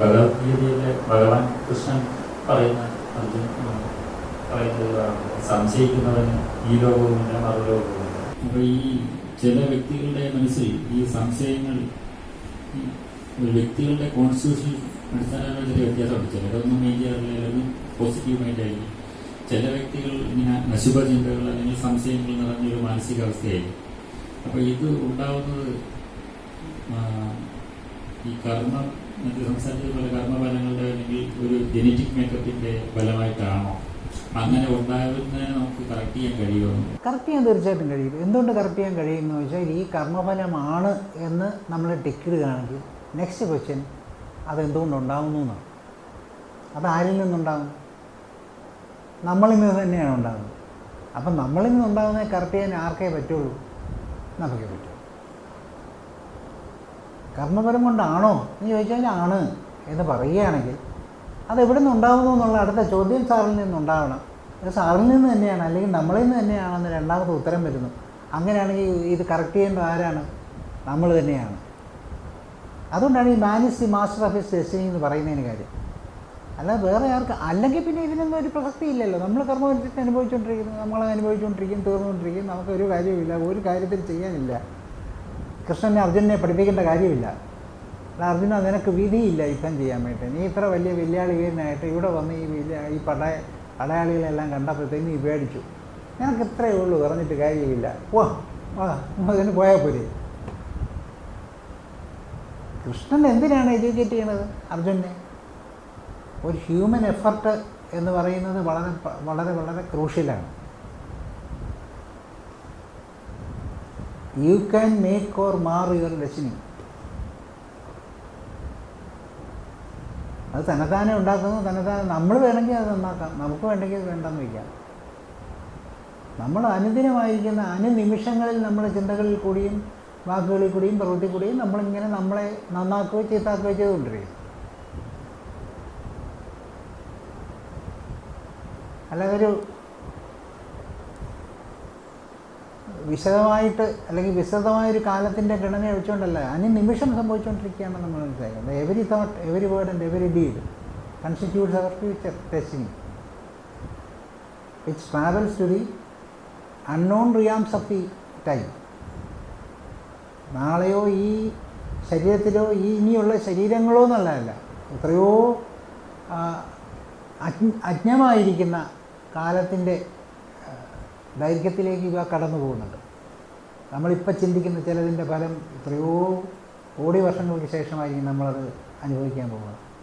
ഭഗവത്ഗീതയിലെ ഭഗവാൻ കൃഷ്ണൻ പറയുന്ന അർജുന പറയുന്നതാണ് സംശയിക്കുന്നവന് ഈ ലോകവുമില്ല മറുലോകവുമില്ല അപ്പോൾ ഈ ചില വ്യക്തികളുടെ മനസ്സിൽ ഈ സംശയങ്ങൾ വ്യക്തികളുടെ കോൺസ്റ്റിറ്റ്യൂഷൻ അടിസ്ഥാനമായ ചില വ്യത്യാസമുണ്ട്. ചിലരൊന്നും മെയിൻ ചെയ്യാറില്ല ചിലരും പോസിറ്റീവ് മൈൻഡായിരിക്കും ചില വ്യക്തികൾ ഇങ്ങനെ അശുഭ ചിന്തകൾ അല്ലെങ്കിൽ സംശയങ്ങൾ നിറഞ്ഞൊരു മാനസികാവസ്ഥയായിരിക്കും. അപ്പോൾ ഇത് ഉണ്ടാവുന്നത് ഈ കർമ്മ ഒരു മേക്കപ്പിന്റെ അങ്ങനെ നമുക്ക് കറക്റ്റ് ചെയ്യാൻ കഴിയുമോ? ചെയ്യാൻ തീർച്ചയായിട്ടും കഴിയും. എന്തുകൊണ്ട് കറക്റ്റ് ചെയ്യാൻ കഴിയുമെന്ന് വെച്ചാൽ ഈ കർമ്മഫലമാണ് എന്ന് നമ്മൾ ടിക്കിടുകയാണെങ്കിൽ നെക്സ്റ്റ് ക്വസ്റ്റ്യൻ അതെന്തുകൊണ്ട് ഉണ്ടാകുന്നു എന്നാണ്. അത് ആരിൽ നിന്നുണ്ടാകും? നമ്മളിൽ നിന്ന് തന്നെയാണ് ഉണ്ടാകുന്നത്. അപ്പം നമ്മളിൽ നിന്നുണ്ടാകുന്നത് കറക്റ്റ് ചെയ്യാൻ ആർക്കേ പറ്റുള്ളൂ? നമുക്കേ പറ്റൂ. കർമ്മഫലം കൊണ്ടാണോ? എന്ന് ചോദിച്ചാൽ ആണ് എന്ന് പറയുകയാണെങ്കിൽ അത് എവിടെ നിന്നുണ്ടാകുന്നു എന്നുള്ള അടുത്ത ചോദ്യം സാറിൽ നിന്നുണ്ടാവണം. സാറിൽ നിന്ന് തന്നെയാണ് അല്ലെങ്കിൽ നമ്മളിൽ നിന്ന് തന്നെയാണെന്ന് രണ്ടാമത്തെ ഉത്തരം വരുന്നു. അങ്ങനെയാണെങ്കിൽ ഇത് കറക്റ്റ് ചെയ്യേണ്ടത് ആരാണ്? നമ്മൾ തന്നെയാണ്. അതുകൊണ്ടാണ് ഈ is the master of his destiny എന്ന് പറയുന്നതിന് കാര്യം. അല്ല വേറെ ആർക്ക് അല്ലെങ്കിൽ പിന്നെ ഇതിനൊന്നും ഒരു പ്രസക്തി ഇല്ലല്ലോ. നമ്മൾ കർമ്മഫലത്തെ അനുഭവിച്ചുകൊണ്ടിരിക്കുന്നു നമ്മളെ അനുഭവിച്ചുകൊണ്ടിരിക്കും തീർന്നുകൊണ്ടിരിക്കും നമുക്കൊരു കാര്യവുമില്ല ഒരു കാര്യത്തിൽ ചെയ്യാനില്ല. കൃഷ്ണനെ അർജുനെ പഠിപ്പിക്കേണ്ട കാര്യമില്ല. അർജുന നിനക്ക് വിധിയില്ല യുദ്ധം ചെയ്യാൻ വേണ്ടി. നീ ഇത്ര വലിയ വെല്ലുവിളി വീരനായിട്ട് ഇവിടെ വന്ന് ഈ വില്ല ഈ പട പടയാളികളെല്ലാം കണ്ടപ്പോഴത്തേക്ക് നീ പേടിച്ചു. നിനക്ക് ഇത്രയേ ഉള്ളൂ പറഞ്ഞിട്ട് കാര്യമില്ല. ഓ ആ അതിന് പോയാൽ പോരെ. കൃഷ്ണൻ എന്തിനാണ് എഡ്യൂക്കേറ്റ് ചെയ്യണത് അർജുനെ? ഒരു ഹ്യൂമൻ എഫർട്ട് എന്ന് പറയുന്നത് വളരെ വളരെ വളരെ ക്രൂഷ്യലാണ് you can make or mar your destiny അത് തനതാനെ ഉണ്ടാക്കുന്നു തന്നെത്താനെ നമ്മൾ വേണമെങ്കിൽ അത് നന്നാക്കാം നമുക്ക് വേണ്ടെങ്കിൽ അത് വേണ്ടെന്ന് വയ്ക്കാം. നമ്മൾ അനുദിനമായിരിക്കുന്ന അനുനിമിഷങ്ങളിൽ നമ്മുടെ ചിന്തകളിൽ കൂടിയും വാക്കുകളിൽ കൂടിയും പ്രവൃത്തി കൂടിയും നമ്മളിങ്ങനെ നമ്മളെ നന്നാക്കുകയോ ചീത്താക്കുകയോ ചെയ്തുകൊണ്ടിരിക്കും. അല്ലാതെ ഒരു വിശദമായിട്ട് അല്ലെങ്കിൽ വിശദമായ ഒരു കാലത്തിന്റെ ഘടനയെ വെച്ചുകൊണ്ടല്ല അനുനിമിഷം സംഭവിച്ചുകൊണ്ടിരിക്കുകയാണ് നമ്മൾ മനസ്സിലാക്കുന്നത് every thought every word and every deed constitutes our future destiny which travels to the unknown realms of the time നാളെയോ ഈ ശരീരത്തിലോ ഈ ഇനിയുള്ള ശരീരങ്ങളോ എന്നുള്ളതല്ല എത്രയോ അജ്ഞമായിരിക്കുന്ന കാലത്തിന്റെ ദൈർഘ്യത്തിലേക്ക് ഇവ കടന്നു പോകുന്നുണ്ട്. നമ്മളിപ്പോൾ ചിന്തിക്കുന്ന ചിലതിന്റെ ഫലം എത്രയോ കോടി വർഷങ്ങൾക്ക് ശേഷമായിരിക്കും നമ്മളത് അനുഭവിക്കാൻ പോകുന്നത്.